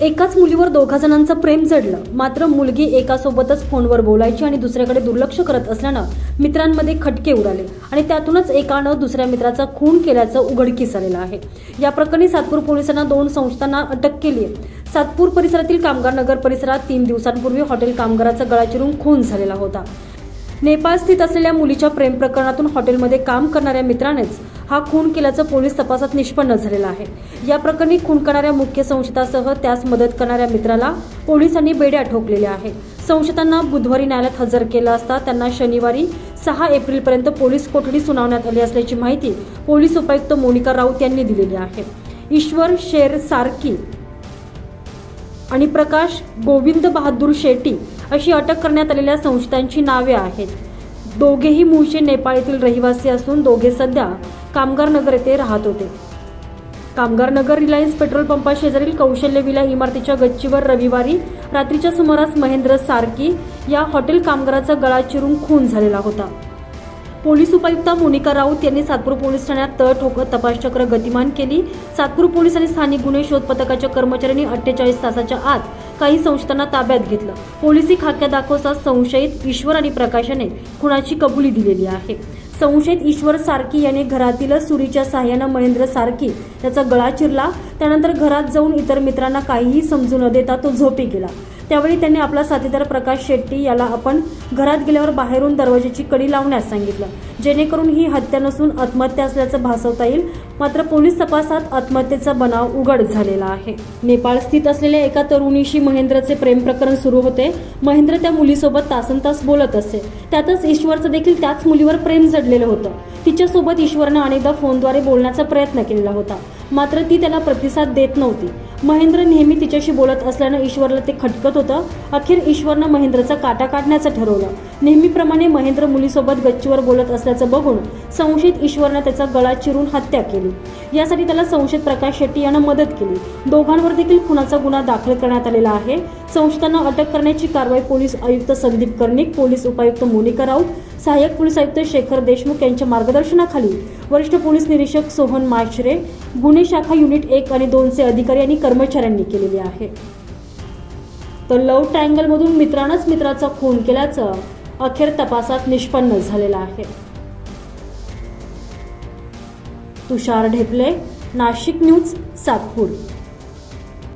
एकाच मुलीवर दोघा जणांचं प्रेम जडलं. मात्र मुलगी एकासोबतच फोनवर बोलायची आणि दुसऱ्याकडे दुर्लक्ष करत असल्यानं मित्रांमध्ये खटके उडाले आणि त्यातूनच एकानं दुसऱ्या मित्राचा खून केल्याचं उघडकीस आलेलं आहे. या प्रकरणी सातपूर पोलिसांना दोन संस्थांना अटक केली आहे. सातपूर परिसरातील कामगार नगर परिसरात तीन दिवसांपूर्वी हॉटेल कामगाराचा गळा चिरून खून झालेला होता. नेपाळ स्थित असलेल्या मुलीच्या प्रेम प्रकरणातून हॉटेलमध्ये काम करणाऱ्या मित्रानेच हा खून केल्याचं पोलीस तपासात निष्पन्न झालेलं आहे. या प्रकरणी खून करणाऱ्या मुख्य संशयितासह त्यास मदत करणाऱ्या मित्राला पोलिसांनी बेड्या ठोकलेल्या आहे संशयितांना बुधवारी न्यायालयात हजर केलं असता त्यांना शनिवारी सहा एप्रिलपर्यंत पोलीस कोठडी सुनावण्यात आली असल्याची माहिती पोलीस उपायुक्त मोनिका राऊत यांनी दिलेली आहे. ईश्वर शेर सारकी आणि प्रकाश गोविंद बहादूर शेट्टी अशी अटक करण्यात आलेल्या संशयितांची नावे आहेत. दोघेही मूळचे नेपाळ येथील रहिवासी असून दोघे सध्या कामगार नगर येथे राहत होते. कामगार नगर रिलायन्स पेट्रोल पंपा शेजारील कौशल्य विला इमारतीच्या गच्चीवर रविवारी रात्रीच्या सुमारास महेंद्र सारकी या हॉटेल कामगाराचा गळा चिरून खून झालेला होता. पोलीस उपायुक्ता मोनिका राऊत यांनी सातपूर पोलीस ठाण्यात तळ ठोकत तपासचक्र गतिमान केली. सातपूर पोलीस आणि स्थानिक गुन्हे शोध पथकाच्या कर्मचाऱ्यांनी अठ्ठेचाळीस तासाच्या आत काही संस्थांना ताब्यात घेतलं. पोलिसी खाक्या दाखवता संशयित ईश्वर आणि प्रकाशाने खुनाची कबुली दिलेली आहे. संशयित ईश्वर सारखी याने घरातील सुरीच्या सहाय्यानं महेंद्र सारखी त्याचा गळा चिरला. त्यानंतर घरात जाऊन इतर मित्रांना काहीही समजू न देता तो झोपी गेला. त्यावेळी त्यांनी आपला साथीदार प्रकाश शेट्टी याला आपण घरात गेल्यावर बाहेरून दरवाजाची कडी लावण्यास सांगितलं. जेणेकरून ही हत्या नसून आत्महत्या असल्याचं भासवता येईल. मात्र पोलीस तपासात आत्महत्येचा बनाव उघड झालेला आहे. नेपाळ स्थित असलेल्या एका तरुणीशी महेंद्रचे प्रेम प्रकरण सुरू होते. महेंद्र त्या मुलीसोबत तासन तास बोलत असे. त्यातच ईश्वरचं देखील त्याच मुलीवर प्रेम जडलेलं होतं. तिच्यासोबत ईश्वरनं अनेकदा फोनद्वारे बोलण्याचा प्रयत्न केलेला होता. मात्र ती त्याला प्रतिसाद देत नव्हती. महेंद्र नेहमी तिच्याशी बोलत असल्यानं ईश्वरला ते खटकत होतं. अखेर ईश्वरनं महेंद्रचा काटा काढण्याचं ठरवलं. नेहमीप्रमाणे महेंद्र मुलीसोबत गच्चीवर बोलत असल्याचं बघून संशयित ईश्वरनं त्याचा गळा चिरून हत्या केली. यासाठी त्याला संशयित प्रकाश शेट्टी यानं मदत केली. दोघांवर देखील खुनाचा गुन्हा दाखल करण्यात आलेला आहे. संशयितांना अटक करण्याची कारवाई पोलीस आयुक्त संदीप कर्णिक पोलीस उपायुक्त मोनिका राऊत सहाय्यक पोलीस आयुक्त शेखर देशमुख यांच्या मार्गदर्शनाखाली वरिष्ठ पोलीस निरीक्षक सोहन माशरे गुन्हे शाखा युनिट एक आणि दोनचे अधिकारी आणि कर्मचाऱ्यांनी केलेली आहे. तर लव्ह ट्रायंगलमधून मित्रानंच मित्राचा खून केल्याचं अखेर तपासात निष्पन्न झालेलं आहे. तुषार ढेपले नाशिक न्यूज सातपूर.